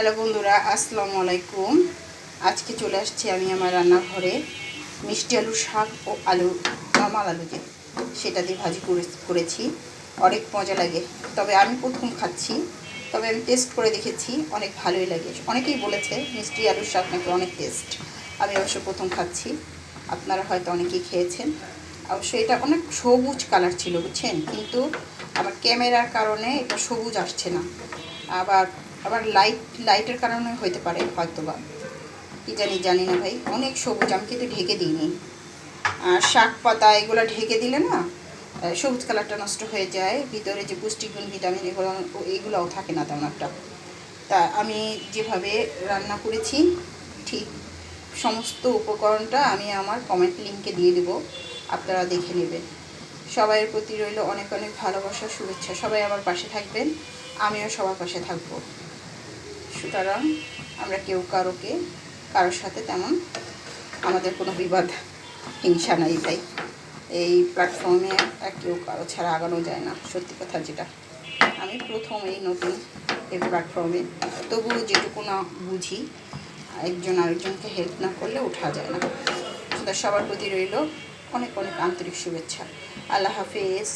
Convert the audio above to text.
Hello বন্ধুরা, আসসালামু আলাইকুম। আজকে চলে আসছি আমি আমার রান্নাঘরে মিষ্টি আলু শাক ও আলু নর্মাল আলু যে সেটা দিয়ে ভাজি করে- করেছি। অনেক মজা লাগে। তবে আমি প্রথম খাচ্ছি। তবে আমি টেস্ট করে দেখেছি, অনেক ভালোই লাগে। অনেকেই বলেছে মিষ্টি আলুর শাক নাকি অনেক টেস্ট আমি অবশ্য প্রথম খাচ্ছি। আপনারা হয়তো অনেকেই খেয়েছেন। অবশ্য এটা অনেক সবুজ কালার ছিল, বুঝছেন? কিন্তু আমার ক্যামেরার কারণে এটা সবুজ আসছে না। আবার আবার লাইট লাইটের কারণে হতে পারে হয়তো বা কী জানি জানি না ভাই। অনেক সবুজ, আমি কিন্তু ঢেকে দিইনি। আর শাক পাতা এগুলো ঢেকে দিলে না সবুজ কালারটা নষ্ট হয়ে যায়। ভিতরে যে পুষ্টিগুণ ভিটামিন এগুলো, এগুলোও থাকে না তেমন একটা। তা আমি যেভাবে রান্না করেছি, ঠিক সমস্ত উপকরণটা আমি আমার কমেন্ট লিঙ্কে দিয়ে দেবো। আপনারা দেখে নেবেন। সবাইয়ের প্রতি রইল অনেক অনেক ভালোবাসা, শুভেচ্ছা। সবাই আমার পাশে থাকবেন। আমিও সবার পাশে থাকব। সুতরাং আমরা কেউ কারোকে, কারোর সাথে তেমন আমাদের কোনো বিবাদ, হিংসা নাই তাই এই প্ল্যাটফর্মে কেউ কারও ছাড়া আগানো যায় না, সত্যি কথা যেটা। আমি প্রথম এই নতুন এই প্ল্যাটফর্মে তবুও যেটুকু না বুঝি, একজন আরেকজনকে হেল্প না করলে ওঠা যায় না। সবার প্রতি রইল অনেক অনেক আন্তরিক শুভেচ্ছা। আল্লাহ হাফেজ।